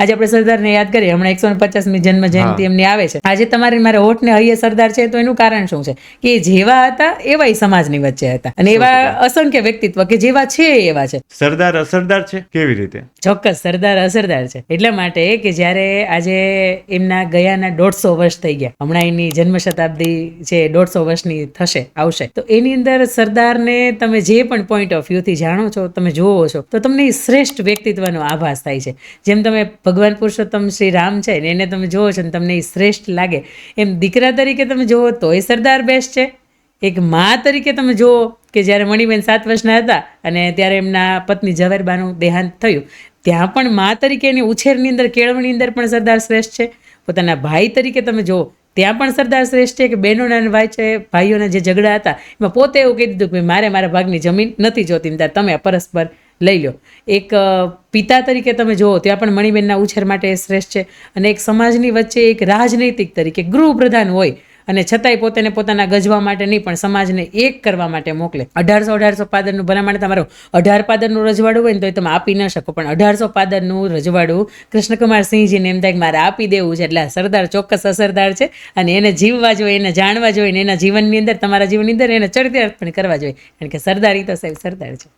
આજે આપણે સરદારને યાદ કરીએ હમણાં એકસો ને પચાસમી જન્મ જયંતિ એમની આવે છે. આજે તમારી મારે હોઠને હૈયે સરદાર છે તો એનું કારણ શું છે? કે જેવા હતા એવા સમાજની વચ્ચે હતા. અને એવા અસંખ્ય વ્યક્તિત્વ કે જેવા છે એવા છે. સરદાર અસરદાર છે? કેવી રીતે? ચોક્કસ સરદાર અસરદાર છે. એટલા માટે કે જ્યારે આજે એમના ગયાના દોઢસો વર્ષ થઈ ગયા હમણાં એની જન્મ શતાબ્દી છે દોઢસો વર્ષની થશે આવશે. તો એની અંદર સરદારને તમે જે પણ પોઈન્ટ ઓફ વ્યૂથી જાણો છો તમે જુઓ છો તો તમને શ્રેષ્ઠ વ્યક્તિત્વનો આભાસ થાય છે. જેમ તમે ભગવાન પુરુષોત્તમ શ્રી રામ છે ને એને તમે જુઓ છો ને તમને એ શ્રેષ્ઠ લાગે. એમ દીકરા તરીકે તમે જોવો તોય સરદાર બેસ્ટ છે. એક મા તરીકે તમે જુઓ કે જ્યારે મણિબેન સાત વર્ષના હતા અને ત્યારે એમના પત્ની ઝવેરબાનું દેહાંત થયું, ત્યાં પણ મા તરીકે એની ઉછેરની અંદર, કેળવણી અંદર પણ સરદાર શ્રેષ્ઠ છે. પોતાના ભાઈ તરીકે તમે જુઓ ત્યાં પણ સરદાર શ્રેષ્ઠ છે કે બહેનોના ભાઈ છે, ભાઈઓના જે ઝઘડા હતા, એમાં પોતે એવું કહી દીધું કે મારે મારા ભાગની જમીન નથી જોતી તમે પરસ્પર લઈ લો એક પિતા તરીકે તમે જુઓ, ત્યાં પણ મણિબેનના ઉછેર માટે શ્રેષ્ઠ છે. અને એક સમાજની વચ્ચે એક રાજનૈતિક તરીકે ગૃહપ્રધાન હોય અને છતાંય પોતાને પોતાના ગજવા માટે નહીં, પણ સમાજને એક કરવા માટે મોકલે. અઢારસો અઢારસો પાદરનું ભલામણ તમારું. અઢાર પાદરનું રજવાડું હોય ને તો તમે આપી ન શકો, પણ અઢારસો પાદરનું રજવાડું કૃષ્ણકુમાર સિંહજીને એમ થાય કે મારે આપી દેવું છે, એટલે આ સરદાર ચોક્કસ અસરદાર છે અને એને જીવવા જોઈએ, એને જાણવા જોઈએ, ને એના જીવનની અંદર, તમારા જીવનની અંદર એને ચરિત્ર પણ કરવા જોઈએ. કારણ કે સરદાર તો સાહેબ સરદાર છે.